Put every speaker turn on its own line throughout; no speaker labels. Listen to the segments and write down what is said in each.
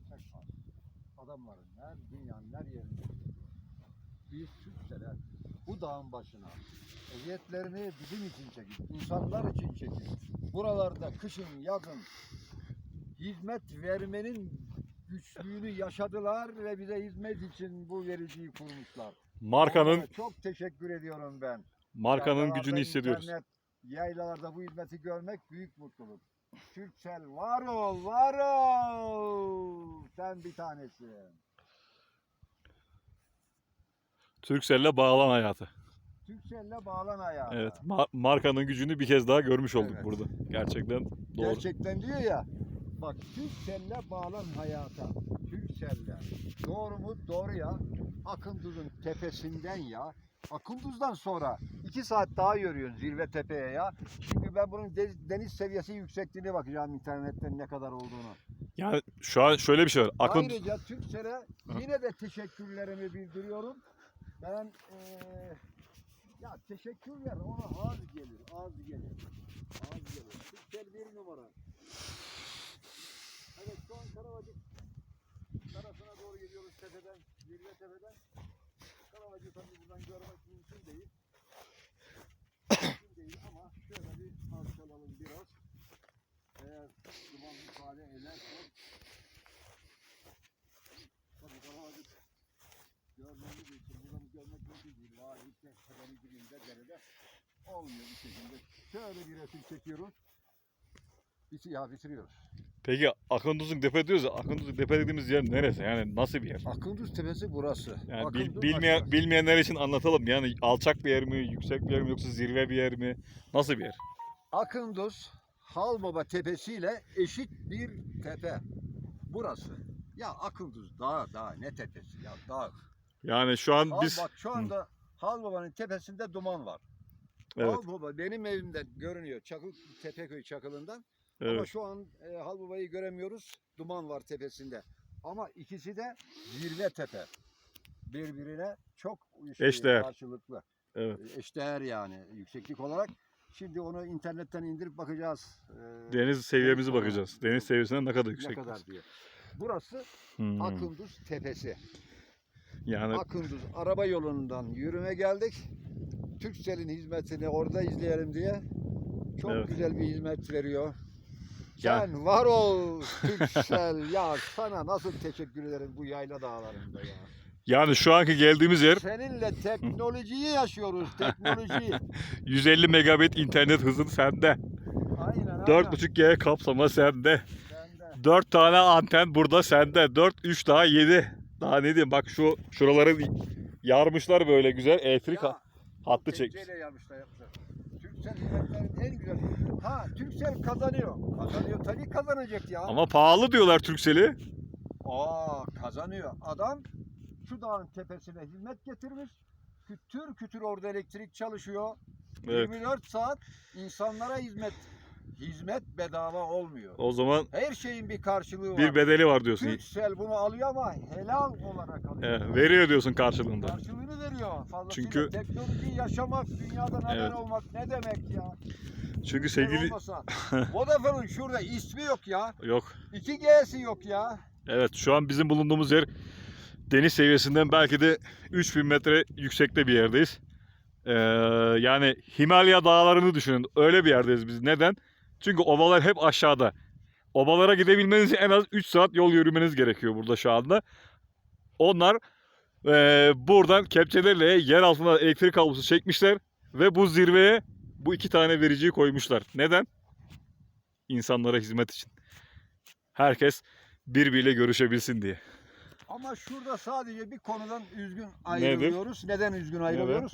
yüksek var. Adamların her dünyanın her yerinde. Biz Türkseler bu dağın başına eziyetlerini bizim için çekip, insanlar için çekip, buralarda kışın yazın hizmet vermenin güçlüğünü yaşadılar ve bize hizmet için bu vericiyi kurmuşlar.
Markanın
Onlara çok teşekkür ediyorum ben.
markanın
Yaylalarda,
gücünü hissediyoruz.
internet, Yaylalarda bu hizmeti görmek büyük mutluluk. Türksel var ol, var ol. Sen bir tanesi.
Turkcell'le bağlan hayatı.
Türkcell'le bağlan ayağa.
Evet. ma- markanın gücünü bir kez daha görmüş olduk
Evet.
burada. Gerçekten doğru.
Gerçekten diyor ya. Bak Türkcell'le bağlan hayata. Türkcell'le. Doğru mu? Doğru ya. Akınduz'un tepesinden ya. Akınduz'dan sonra iki saat daha yürüyorsun zirve tepeye ya. Şimdi ben bunun de- deniz seviyesi yüksekliğine bakacağım internetten ne kadar olduğunu.
Yani şu an şöyle bir şey var. Akın
Ayrıca Türkcell'e yine de teşekkürlerimi bildiriyorum. Ben eee ya teşekkürler ona az gelir, az gelir. Az gelir. Türkcell bir numara. Evet şu an Karavacık tarafına doğru gidiyoruz tepeden, zirve tepeden. Karavacık tabii buradan görmek mümkün değil. mümkün değil ama şöyle bir alçalalım biraz. Eğer duman müsaade ederse Tabii Karavacık görmemiz için buradan görmek mümkün değil. Vahit tepenin dibinde derede olmuyor bir şekilde. Şöyle bir resim çekiyoruz. Bitir, ya bitiriyoruz.
Peki Akınduz'un tepe diyoruz ya. Akınduz'un tepe dediğimiz yer neresi? Yani nasıl bir yer?
Akınduz Tepesi burası.
Yani bil-
Akınduz
bilmeyen, bilmeyenler için anlatalım. Yani alçak bir yer mi, yüksek bir yer mi yoksa zirve bir yer mi? Nasıl bir yer?
Akınduz Halbaba Tepesi ile eşit bir tepe. Burası. Ya Akınduz dağ dağ ne tepesi ya dağ.
Yani şu an
Hal,
biz
bak şu anda Halbaba'nın tepesinde duman var.
evet,
Halbaba benim evimden görünüyor. Çakıl Tepeköy çakılından. Ama
evet.
şu an e, Halbaba'yı göremiyoruz. Duman var tepesinde. Ama ikisi de zirve tepe. Birbirine çok şey,
Eşdeğer.
karşılıklı.
Evet.
E, Eşdeğer yani yükseklik olarak. Şimdi onu internetten indirip bakacağız. e,
Deniz seviyemizi
sonra
bakacağız. Deniz seviyesinden ne kadar
ne
yüksek.
kadar diye. Burası
Hmm.
Akınduz Tepesi.
Yani
Akınduz araba yolundan yürüme geldik. Türkcell'in hizmetini orada izleyelim diye. Çok
Evet.
güzel bir hizmet veriyor. Sen var ol Türkcell. ya sana nasıl teşekkür ederim bu yayla dağlarında ya.
yani şu anki geldiğimiz yer
Seninle teknolojiyi yaşıyoruz. Teknolojiyi.
150 megabit internet hızı sende.
aynen aynen.
4.5G kapsama sende.
Sende.
4 tane anten burada sende. 4 3 daha 7. Daha ne diyeyim bak şu şuraları yarmışlar böyle güzel elektrik
Ya,
hattı çekmiş.
Türkcell hizmetlerin en güzel. Ha Türkcell kazanıyor. Kazanıyor tabii kazanacak ya.
Ama pahalı diyorlar Turkcell'i.
Aa kazanıyor. Adam şu dağın tepesine hizmet getirmiş. Kütür kütür orada elektrik çalışıyor.
Evet.
24 saat insanlara hizmet. Hizmet bedava olmuyor.
O zaman
Her şeyin bir karşılığı var.
bir bedeli var diyorsun.
Türkcell bunu alıyor ama helal olarak alıyor.
Evet, veriyor diyorsun karşılığında.
Karşılığını veriyor. Fazlasıyla
Çünkü-
teknolojiyi yaşamak, dünyadan haber
Evet.
olmak ne demek ya?
Çünkü sevgili.
Vodafone'un şurada ismi yok ya.
yok.
2G'si yok ya.
Evet şu an bizim bulunduğumuz yer deniz seviyesinden belki de 3000 metre yüksekte bir yerdeyiz. Ee, yani Himalaya dağlarını düşünün. Öyle bir yerdeyiz biz. Neden? Çünkü ovalar hep aşağıda. Ovalara gidebilmeniz için en az 3 saat yol yürümeniz gerekiyor burada şu anda. Onlar eee, buradan kepçelerle yer altına elektrik kablosu çekmişler ve bu zirveye bu iki tane vericiyi koymuşlar. Neden? İnsanlara hizmet için. Herkes birbiriyle görüşebilsin diye.
Ama şurada sadece bir konudan üzgün ayrılıyoruz. Neden üzgün ayrılıyoruz?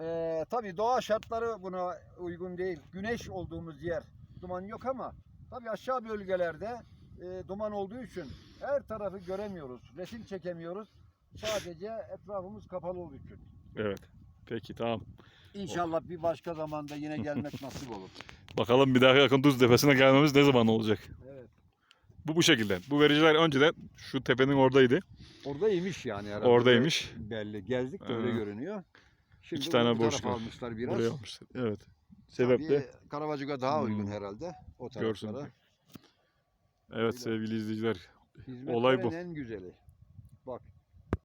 Ee, tabii doğa şartları buna uygun değil. Güneş olduğumuz yer duman yok ama tabii aşağı bölgelerde e, duman olduğu için her tarafı göremiyoruz. Resim çekemiyoruz. Sadece etrafımız kapalı olduğu için.
Evet. Peki tamam.
İnşallah bir başka zamanda yine gelmek nasip olur.
Bakalım bir daha yakın Tuz Tepesi'ne gelmemiz ne zaman olacak?
Evet.
Bu bu şekilde. Bu vericiler önceden şu tepenin oradaydı.
Oradaymış yani herhalde.
Oradaymış.
Belli. Gezdik de öyle
Ee,
görünüyor. Şimdi
iki tane
bu
boş
tarafa almışlar biraz.
Buraya almışlar. Evet. Sebep de
Tabii Karavacık'a daha uygun
Hmm.
herhalde o
görsün.
taraflara.
Evet
Öyle.
sevgili izleyiciler. Olay bu.
Hizmetlerin en güzeli.